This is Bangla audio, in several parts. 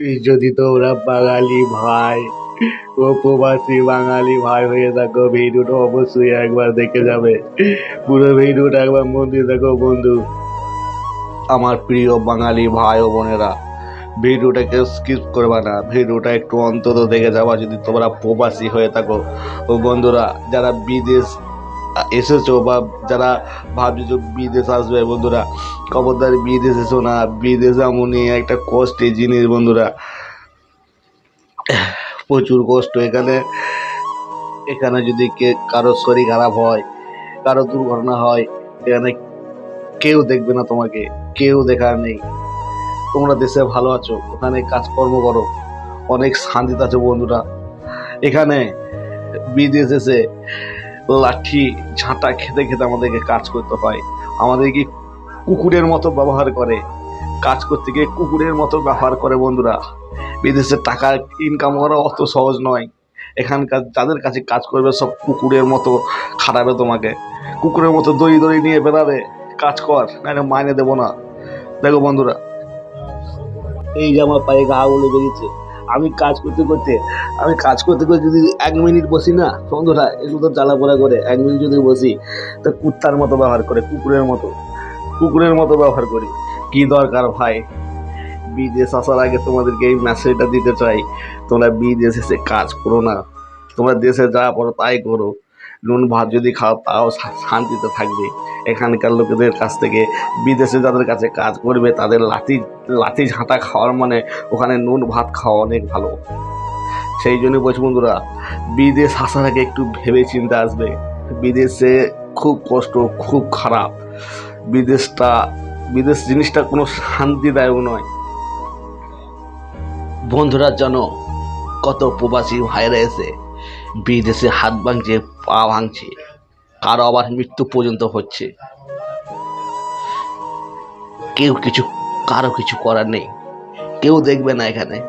যদি তোমরা বাঙালি ভাই ও প্রবাসী বাঙালি ভাই হয়ে থাকো, ভিডিওটা অবশ্যই একবার দেখে যাবে। পুরো ভিডিওটা একবার মন দিয়ে দেখো, বন্ধু। আমার প্রিয় বাঙালি ভাই ও বোনেরা, ভিডিওটাকে স্কিপ করবে না। ভিডিওটা একটু অন্তত দেখে যাওয়া যদি তোমরা প্রবাসী হয়ে থাকো। ও বন্ধুরা, যারা বিদেশ এসেছ বা যারা ভাবছ বিদেশ আসবে বন্ধুরা, খবরদার বিদেশ এসো না, বিদেশ এমনই একটা কষ্টের জিনিস বন্ধুরা। প্রচুর কষ্ট। এখানে এখানে যদি কে কারও শরীর খারাপ হয় কারও দুর্ঘটনা হয়, এখানে কেউ দেখবে না তোমাকে, কেউ দেখার নেই। তোমরা দেশে ভালো আছো, ওখানে কাজকর্ম করো, অনেক শান্তিতে আছো বন্ধুরা। এখানে বিদেশ এসে লাঠি, ঝাঁটা খেতে খেতে আমাদেরকে কাজ করতে হয়। আমাদেরকে কুকুরের মতো ব্যবহার করে। কাজ করতে গিয়ে কুকুরের মতো ব্যবহার করে বন্ধুরা। বিদেশে টাকা ইনকাম করা অত সহজ নয়। এখানকার যাদের কাছে কাজ করবে সব কুকুরের মতো খাটাবে তোমাকে। কুকুরের মতো দড়ি দড়ি নিয়ে বেড়াবে। কাজ কর, নাহলে মাইনে দেবো না। দেখো বন্ধুরা, এই যে আমার পায়ে ঘা বলে বেরিয়েছে। আমি কাজ করতে করতে, আমি কাজ করতে করতে যদি এক মিনিট বসি না বন্ধুরা একটু তো জ্বালা পোড়া করে, এক মিনিট যদি বসি, তো কুত্তার মতো ব্যবহার করে, কুকুরের মতো কুকুরের মতো ব্যবহার করি। কি দরকার ভাই? বিদেশ আসার আগে তোমাদেরকে এই মেসেজটা দিতে চাই, তোমরা বিদেশ এসে কাজ করো না, তোমরা দেশে যা করো তাই করো। নুন ভাত যদি খাও, তাও শান্তিতে থাকবে। এখানকার লোকেদের কাছ থেকে বিদেশে যাদের কাছে কাজ করবে, তাদের লাঠি লাঠি ঝাঁটা খাওয়ার মানে ওখানে নুন, ভাত খাওয়া অনেক ভালো। সেই জন্য বলছি, বন্ধুরা, বিদেশ আসার আগে একটু ভেবে চিন্তে আসবে। বিদেশে খুব কষ্ট, খুব খারাপ। বিদেশটা, বিদেশ জিনিসটা কোনো শান্তিদায়ক নয়। বন্ধুরা, জানো কত প্রবাসী ভাইরা এসে বিদেশে হাত ভাঙছে, পা ভাঙছে। কারও আবার মৃত্যু পর্যন্ত হচ্ছে। কেউ কিছু, কারও কিছু করার নেই। কেউ দেখবে না এখানে।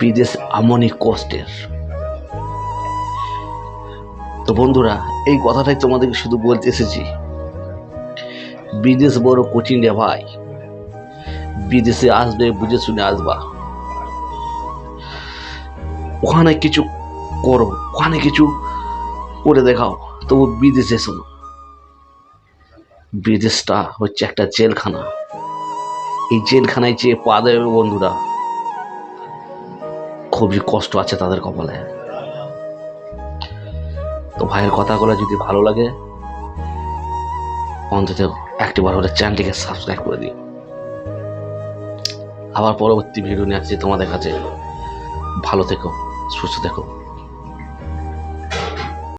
বিদেশ এমনই কষ্টের। তো বন্ধুরা, এই কথাটাই তোমাদেরকে শুধু বলতে এসেছি। বিদেশ বড় কঠিন রে ভাই। বিদেশে আসবে, বুঝে শুনে আসবা। ওখানে কিছু করো, ওখানে কিছু করে দেখাও। তবু বিদেশে শোনো। বিদেশটা হচ্ছে একটা জেলখানা। এই জেলখানায় যে পা দেবে বন্ধুরা, খুবই কষ্ট আছে তাদের কপালে। তো ভাইয়ের কথাগুলো যদি ভালো লাগে, অন্তত একটিবার হলে চ্যানেলটিকে সাবস্ক্রাইব করে দিও। আবার পরবর্তী ভিডিও নিয়ে আসছি তোমাদের কাছে। ভালো থেকো, সুস্থ থেকো।